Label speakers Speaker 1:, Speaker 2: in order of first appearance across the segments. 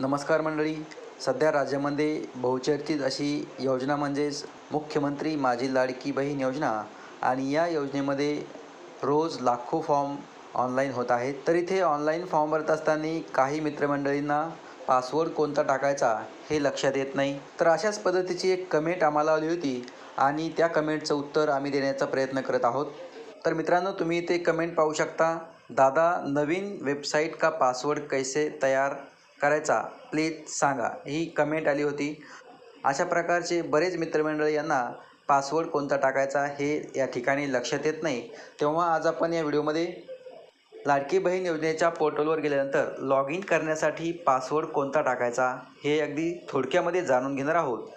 Speaker 1: नमस्कार मंडळी. सध्या राज्यामध्ये बहुचर्चित अशी योजना म्हणजेच मुख्यमंत्री माझी लाडकी बहीण योजना आणि या योजनेमध्ये रोज लाखो फॉर्म ऑनलाईन होत आहेत. तर इथे ऑनलाईन फॉर्म भरत असताना काही मित्रमंडळींना पासवर्ड कोणता टाकायचा हे लक्षात येत नाही. तर अशाच पद्धतीची एक कमेंट आम्हाला आली होती आणि त्या कमेंटचं उत्तर आम्ही देण्याचा प्रयत्न करत आहोत. तर मित्रांनो तुम्ही इथे कमेंट पाहू शकता दादा नवीन वेबसाईट का पासवर्ड कैसे तयार करायचा. प्लीज सांगा. ही कमेंट आली होती. अशा प्रकारचे बरेच मित्रमंडळी यांना पासवर्ड कोणता टाकायचा हे या ठिकाणी लक्षात येत नाही. तेव्हा आज आपण या व्हिडिओमध्ये लाडकी बहीण योजनेच्या पोर्टलवर गेल्यानंतर लॉग इन करण्यासाठी पासवर्ड कोणता टाकायचा हे अगदी थोडक्यामध्ये जाणून घेणार आहोत.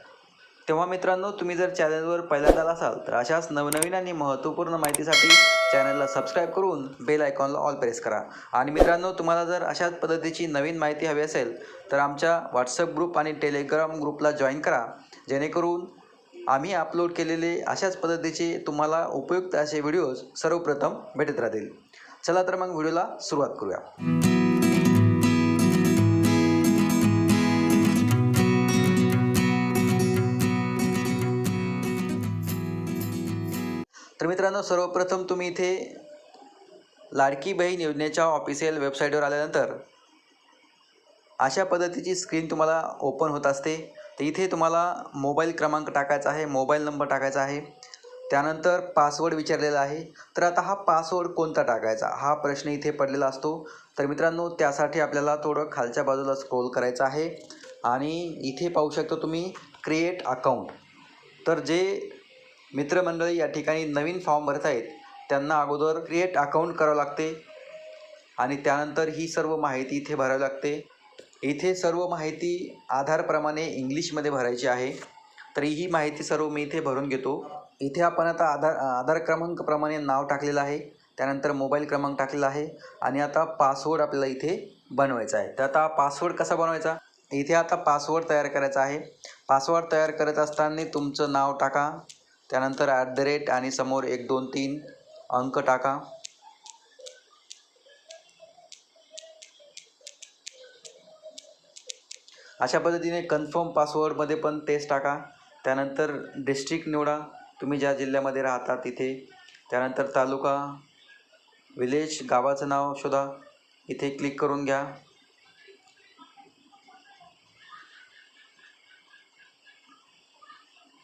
Speaker 1: तेव्हा मित्रांनो तुम्ही जर चॅनलवर पहिल्यांदा असाल तर अशाच नवनवीन आणि महत्त्वपूर्ण माहितीसाठी चॅनलला सबस्क्राईब करून बेल आयकॉनला ऑल प्रेस करा. आणि मित्रांनो तुम्हाला जर अशाच पद्धतीची नवीन माहिती हवी असेल तर आमच्या व्हॉट्सअप ग्रुप आणि टेलिग्राम ग्रुपला जॉईन करा. जेणेकरून आम्ही अपलोड केलेले अशाच पद्धतीचे तुम्हाला उपयुक्त असे व्हिडिओज सर्वप्रथम भेटत राहतील. चला तर मग व्हिडिओला सुरुवात करूया. तर मित्रांनो सर्वप्रथम तुम्ही इथे लाडकी बहीण योजनेच्या ऑफिशियल वेबसाईटवर आल्यानंतर अशा पद्धतीची स्क्रीन तुम्हाला ओपन होत असते. तर इथे तुम्हाला मोबाईल क्रमांक टाकायचा आहे मोबाईल नंबर टाकायचा आहे. त्यानंतर पासवर्ड विचारलेला आहे. तर आता हा पासवर्ड कोणता टाकायचा? हा प्रश्न इथे पडलेला असतो. तर मित्रांनो त्यासाठी आपल्याला थोडं खालच्या बाजूला स्क्रोल करायचं आहे. आणि इथे पाहू शकतो तुम्ही क्रिएट अकाउंट. तर जे मित्रमंडळी या ठिकाणी नवीन फॉर्म भरत आहेत. त्यांना अगोदर क्रिएट अकाउंट करावं लागते. आणि त्यानंतर ही सर्व माहिती इथे भरावी लागते. इथे सर्व माहिती आधारप्रमाणे इंग्लिशमध्ये भरायची आहे. तर ही माहिती सर्व मी इथे भरून घेतो. इथे आपण आता आधार आधार क्रमांकप्रमाणे नाव टाकलेलं आहे. त्यानंतर मोबाईल क्रमांक टाकलेला आहे. आणि आता पासवर्ड आपल्याला इथे बनवायचा आहे. तर आता पासवर्ड कसा बनवायचा? इथे आता पासवर्ड तयार करायचा आहे. पासवर्ड तयार करत असताना तुमचं नाव टाका. त्यानंतर ॲट द रेट आणि समोर एक दोन तीन अंक टाका. अशा पद्धतीने कन्फर्म पासवर्डमध्ये पण तेच टाका. त्यानंतर डिस्ट्रिक्ट निवडा. तुम्ही ज्या जिल्ह्यामध्ये राहता तिथे. त्यानंतर तालुका विलेज गावाचं नाव शोधा. इथे क्लिक करून घ्या.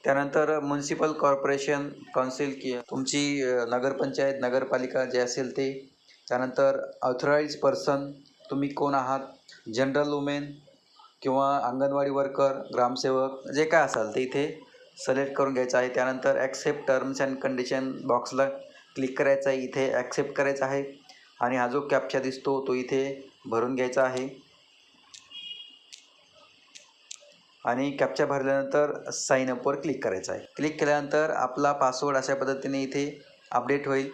Speaker 1: त्यानंतर म्युन्सिपल कॉर्पोरेशन काउन्सिल की तुमची नगरपंचायत नगरपालिका जे असेल ते. त्यानंतर ऑथराईज पर्सन तुम्ही कोण आहात? जनरल वुमेन किंवा अंगणवाडी वर्कर ग्रामसेवक जे काय असाल ते इथे सिलेक्ट करून घ्यायचं आहे. त्यानंतर ॲक्सेप्ट टर्म्स अँड कंडिशन बॉक्सला क्लिक करायचं आहे. इथे ॲक्सेप्ट करायचं आहे. आणि हा जो कॅप्चा दिसतो तो इथे भरून घ्यायचा आहे. आणि कॅप्चा भरल्यानंतर साईन अपवर क्लिक करायचं आहे. क्लिक केल्यानंतर आपला पासवर्ड अशा पद्धतीने इथे अपडेट होईल.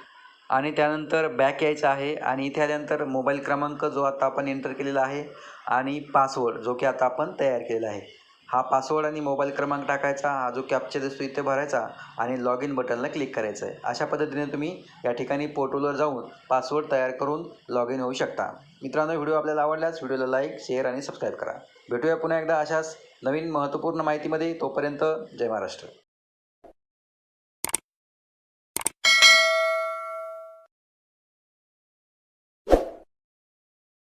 Speaker 1: आणि त्यानंतर बॅक यायचं आहे आणि इथे आल्यानंतर मोबाईल क्रमांक जो आता आपण एंटर केलेला आहे आणि पासवर्ड जो की आता आपण तयार केलेला आहे. हा पासवर्ड आणि मोबाईल क्रमांक टाकायचा हा जो कॅप्चर दिसतो इथे भरायचा आणि लॉग इन बटनला क्लिक करायचं आहे. अशा पद्धतीने तुम्ही या ठिकाणी पोर्टलवर जाऊन पासवर्ड तयार करून लॉग इन होऊ शकता. मित्रांनो व्हिडिओ आपल्याला आवडल्यास व्हिडिओला लाईक शेअर आणि सबस्क्राईब करा. भेटूया पुन्हा एकदा अशाच नवीन महत्त्वपूर्ण माहितीमध्ये तोपर्यंत जय महाराष्ट्र.